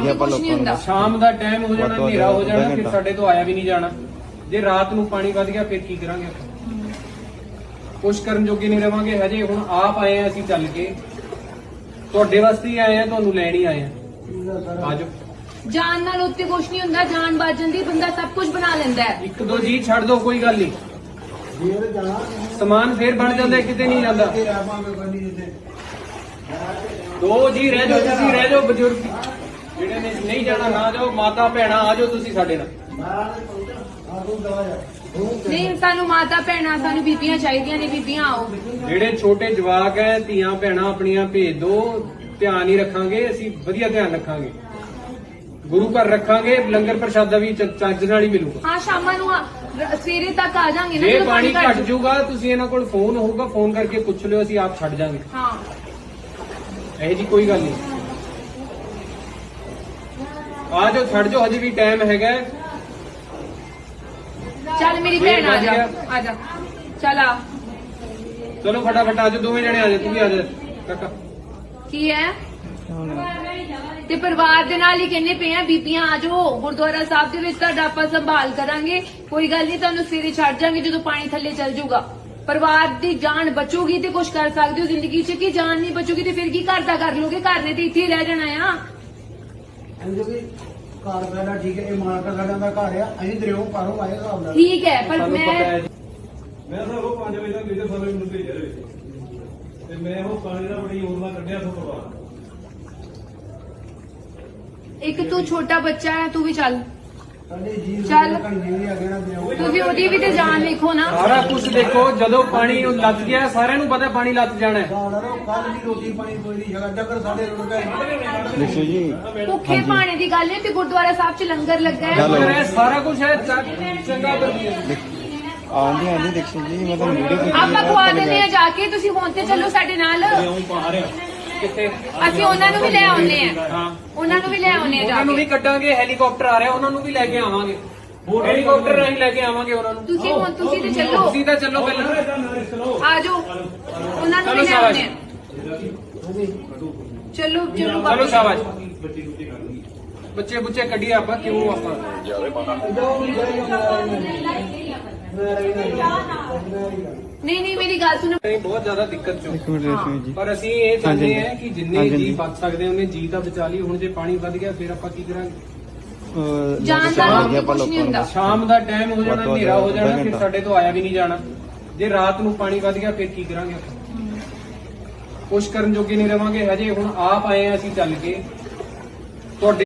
ਸ਼ਾਮ ਆਪਾਂ ਲੋਕਾਂ ਨੂੰ ਦਾ ਟਾਈਮ ਹੋ ਜਾਣਾ ਹਨੇਰਾ ਹੋ ਜਾਣਾ ਫਿਰ। ਸਾਡੇ ਤੋਂ ਆਇਆ ਵੀ ਨਹੀਂ ਜਾਣਾ। ਜੇ ਰਾਤ ਨੂੰ ਪਾਣੀ ਵੱਧ ਗਿਆ ਫਿਰ ਕੀ ਕਰਾਂਗੇ ਕੁਛ ਕਰਨ ਜੋਗੇ ਨਹੀਂ ਰਵਾਂਗੇ ਹਜੇ ਹੁਣ ਆਪ ਆਏ ਆ ਅਸੀਂ ਚੱਲ ਕੇ। ਤੁਹਾਡੇ ਵਾਸਤੇ ਹੀ ਆਏ ਆ ਤੁਹਾਨੂੰ ਲੈਣ ਹੀ ਆਏ ਆ। ਆਜੋ ਜਾਨ ਨਾਲ ਉੱਤੇ ਕੁਛ ਨਹੀਂ ਹੁੰਦਾ ਜਾਨ ਬਚ ਜਾਂਦੀ ਬੰਦਾ ਸਭ ਕੁਝ ਬਣਾ ਲੈਂਦਾ ਹੈ। ਇੱਕ ਦੋ ਜੀ ਛੱਡ ਦੋ ਕੋਈ ਗੱਲ ਨਹੀਂ। ਸਮਾਨ ਫੇਰ ਬਣ ਜਾਂਦਾ ਕਿਤੇ ਨਹੀਂ ਜਾਂਦਾ। ਦੋ ਜੀ ਰਹਿ ਜਾਓ ਤੁਸੀਂ ਰਹਿ ਜਾਓ ਬਜ਼ੁਰਗ। ਜਿਹੜੇ ਨੇ ਨਹੀਂ ਜਾਣਾ ਨਾ ਜਾਓ ਮਾਤਾ ਭੈਣਾ ਆ ਜਾਓ ਤੁਸੀਂ ਸਾਡੇ ਨਾਲ। ਨਹੀਂ ਸਾਨੂੰ ਮਾਤਾ ਭੈਣਾਂ ਸਾਨੂੰ ਬੀਬੀਆਂ ਚਾਹੀਦੀਆਂ ਨੇ ਬੀਬੀਆਂ ਆਓ। ਜਿਹੜੇ ਛੋਟੇ ਜਵਾਕ ਹੈ ਧੀਆਂ ਭੈਣਾਂ ਆਪਣੀਆਂ ਭੇਜ ਦੋ ਧਿਆਨ ਹੀ ਰੱਖਾਂਗੇ ਅਸੀਂ ਵਧੀਆ ਧਿਆਨ ਰੱਖਾਂਗੇ। ਗੁਰੂ ਘਰ ਰੱਖਾਂਗੇ ਲੰਗਰ ਪ੍ਰਸ਼ਾਦਾ ਵੀ ਚ- ਚੱਜ ਨਾਲ ਹੀ ਮਿਲੂਗਾ। ਹਾਂ ਸ਼ਾਮਾਂ ਨੂੰ ਆ- ਰ- ਸਵੇਰੇ ਤੱਕ ਆ ਜਾਾਂਗੇ ਨਾ ਜੇ ਜਦੋਂ ਪਾਣੀ ਘਟ ਜੂ- ਜਾਊਗਾ ਤੁਸੀਂ ਇਹਨਾਂ ਕੋਲ ਫੋਨ ਹੋਊਗਾ ਫੋਨ ਕਰਕੇ ਪੁੱਛ ਲਿਓ ਅਸੀਂ ਆਪ ਛੱਡ ਜਾਾਂਗੇ। ਹਾਂ। ਇਹ ਜੀ ਕੋਈ ਗੱਲ ਨਹੀਂ। ਆ ਜਾਓ ਛੱਡ ਜਾਓ ਹਜੇ ਵੀ ਟਾਈਮ ਹੈਗਾ। ਚੱਲ ਮੇਰੀ ਭੈਣ ਆ ਜਾ ਆ ਜਾ। ਚੱਲ ਆ। ਚਲੋ ਫਟਾਫਟ ਆ ਜਾਓ ਦੋਵੇਂ ਜਣੇ ਆ ਜਾਓ ਤੂੰ ਵੀ ਆ ਜਾ। ਕਾਕਾ। ਕੀ ਹੈ? ਤੇ ਪਰਿਵਾਰ ਦੇ ਨਾਲ ਹੀ ਕਹਿੰਦੇ ਪਏ ਆ ਬੀਬੀਆਂ ਆ ਜਾਓ ਗੁਰਦੁਆਰਾ ਸਾਹਿਬ ਦੇ ਵਿੱਚ ਤੁਹਾਡਾ ਆਪਾਂ ਸੰਭਾਲ ਕਰਾਂਗੇ। ਕੋਈ ਗੱਲ ਨਹੀਂ ਤੁਹਾਨੂੰ ਸਵੇਰੇ ਛੱਡ ਜਾਾਂਗੇ ਜਦੋਂ ਪਾਣੀ ਥੱਲੇ ਚੱਲ ਜਾਊਗਾ। ਪਰਿਵਾਰ ਦੀ ਜਾਨ ਬਚੂਗੀ ਤੇ ਕੁਝ ਕਰ ਸਕਦੇ ਹੋ ਜ਼ਿੰਦਗੀ 'ਚ ਕਿ ਜਾਨ ਨਹੀਂ ਬਚੂਗੀ ਤੇ ਫਿਰ ਕੀ ਘਰ ਦਾ ਕਰ ਲੋਗੇ ਘਰ ਨੇ ਤੇ ਇੱਥੇ ਹੀ ਰਹਿ ਜਾਣਾ ਆ। ਅੰਜੋ ਵੀ ਘਰ ਸਾਡਾ ਠੀਕ ਹੈ ਇਹ ਮਾਲਕਾ ਸਾਡਾ ਦਾ ਘਰ ਆ ਅਸੀਂ ਦਰਿਓ ਪਾਰੋਂ ਆਏ ਹਿਸਾਬ ਨਾਲ ਠੀਕ ਹੈ ਪਰ ਸਾਨੂੰ ਪਤਾ ਮੈਂ ਹੈ ਜੀ। ਮੈਂ ਤਾਂ ਉਹ 5 ਵਜੇ ਤੱਕ ਮੇਰੇ ਸਾਰੇ ਮੈਨੂੰ ਭੇਜਿਆ ਦੇ ਵਿੱਚ ਤੇ ਮੈਂ ਉਹ ਪਾਣੀ ਦਾ ਬੜੀ ਯੋਜਨਾ ਕੱਢਿਆ ਸੋ ਇੱਕ ਤੂੰ ਛੋਟਾ ਬੱਚਾ ਹੈ ਤੂੰ ਵੀ ਚੱਲ। ਚੱਲ। ਘੰਟੇ ਵੀ ਆ ਗਏ ਨਾ ਦਰਿਓ ਤੁਸੀਂ ਉਹਦੀ ਵੀ ਤੇ ਜਾਨ ਵੇਖੋ ਨਾ। ਸਾਰਾ ਕੁਝ ਦੇਖੋ ਜਦੋਂ ਪਾਣੀ ਨੂੰ ਲੱਗ ਗਿਆ ਸਾਰਿਆਂ ਨੂੰ ਪਤਾ ਪਾਣੀ ਲੱਗ ਜਾਣਾ ਹੈ। ਸਾਡਾ ਰੋ ਕੱਲ ਦੀ ਰੋਟੀ ਪਾਣੀ ਕੋਈ ਨਹੀਂ ਹੈਗਾ ਜਗਰ ਸਾਡੇ ਰੁੜ ਗਏ। ਦੇਖੋ ਜੀ। ਭੁੱਖੇ ਪਾਣੀ ਦੀ ਗੱਲ ਨਹੀਂ ਤੇ ਗੁਰਦੁਆਰਾ ਸਾਹਿਬ 'ਚ ਲੰਗਰ ਲੱਗਾ ਹੈ। ਚਲੋ। ਮਗਰ ਇਹ ਸਾਰਾ ਕੁਝ ਹੈ ਚ- ਚੰਗਾ ਵਧੀਆ ਆਉਂਦੀ ਆਉਂਦੀ ਦੇਖੋ ਜੀ ਮੈਂ ਤਾਂ ਵੀਡੀਓ ਆਪਾਂ ਖਵਾ ਦਿੰਦੇ ਆ ਜਾ ਕੇ ਤੁਸੀਂ ਹੁਣ ਤੇ ਚੱਲੋ ਸਾਡੇ ਨਾਲ। ਉਹ ਪਾ ਰਿਹਾ। ਕਿੱਥੇ? ਅਸੀਂ ਉਹਨਾਂ ਨੂੰ ਵੀ ਲੈ ਆਉਨੇ ਆ ਹਾਂ। ਉਹਨਾਂ ਨੂੰ ਵੀ ਲੈ ਆਉਨੇ ਆ ਜਾ ਉਹਨਾਂ ਨੂੰ ਵੀ ਕੇ ਕੱਢਾਂਗੇ ਹੈਲੀਕਾਪਟਰ ਆ ਰਿਹਾ ਉਹਨਾਂ ਨੂੰ ਵੀ ਲੈ ਕੇ ਆਵਾਂਗੇ। ਹੈਲੀਕਾਪਟਰ ਰਾਹੀਂ ਲੈ ਕੇ ਆਵਾਂਗੇ ਉਹਨਾਂ ਨੂੰ। ਤੁਸੀਂ ਹੁਣ ਤੁਸੀਂ ਤੇ ਚੱਲੋ। ਤੁਸੀਂ ਤਾਂ ਚੱਲੋ ਪਹਿਲਾਂ। ਆ ਜਾਓ। ਉਹਨਾਂ ਨੂੰ ਚਲੋ ਵੀ ਲੈ ਸ਼ਾਬਾਸ਼। ਆਉਨੇ ਆ ਚਲੋ ਚਲੋ ਚਲੋ ਬਾਬਾ। ਸ਼ਾਬਾਸ਼। ਬੱਚੇ ਬੁੱਚੇ ਕੱਢੀਏ ਆਪਾਂ ਕਿਉਂ ਆਪਾਂ? ਨਹੀਂ ਨਹੀਂ ਮੇਰੀ ਗੱਲ ਸੁਣੋ। ਨਹੀਂ ਬਹੁਤ ਜ਼ਿਆਦਾ ਦਿੱਕਤ ਚੋਂ। ਇੱਕ ਮਿੰਟ ਦੇਖੋ ਜੀ। ਪਰ ਅਸੀਂ ਇਹ ਚਾਹੁੰਦੇ। ਹਾਂ ਕਿ ਜਿੰਨੇ ਜੀ। ਬਚ ਸਕਦੇ ਉਹਨੇ ਜੀ ਤਾਂ ਬਚਾ ਲਈ। ਹੁਣ ਜੇ ਪਾਣੀ ਵੱਧ ਗਿਆ ਫਿਰ ਆਪਾਂ ਕੀ ਕਰਾਂਗੇ? ਅਹ, ਜਾਣ ਦਾ ਸ਼ਾਮ ਦੇ ਨਹੀਂ ਹੁੰਦਾ। ਸ਼ਾਮ ਟਾਈਮ ਹੋ ਜਾਣਾ ਹਨੇਰਾ ਹੋ ਜਾਣਾ ਫਿਰ। ਸਾਡੇ ਤੋਂ ਆਇਆ ਵੀ ਨਹੀਂ ਜਾਣਾ। ਜੇ ਰਾਤ ਨੂੰ ਪਾਣੀ ਵੱਧ ਗਿਆ ਫਿਰ ਕੀ ਕਰਾਂਗੇ ਆਪਾਂ? ਕੁਛ ਕਰਨ ਜੋਗੇ ਨਹੀਂ ਰਵਾਂਗੇ। ਹਜੇ ਹੁਣ ਆਪ ਆਏ ਆ ਅਸੀਂ ਚੱਲ ਕੇ।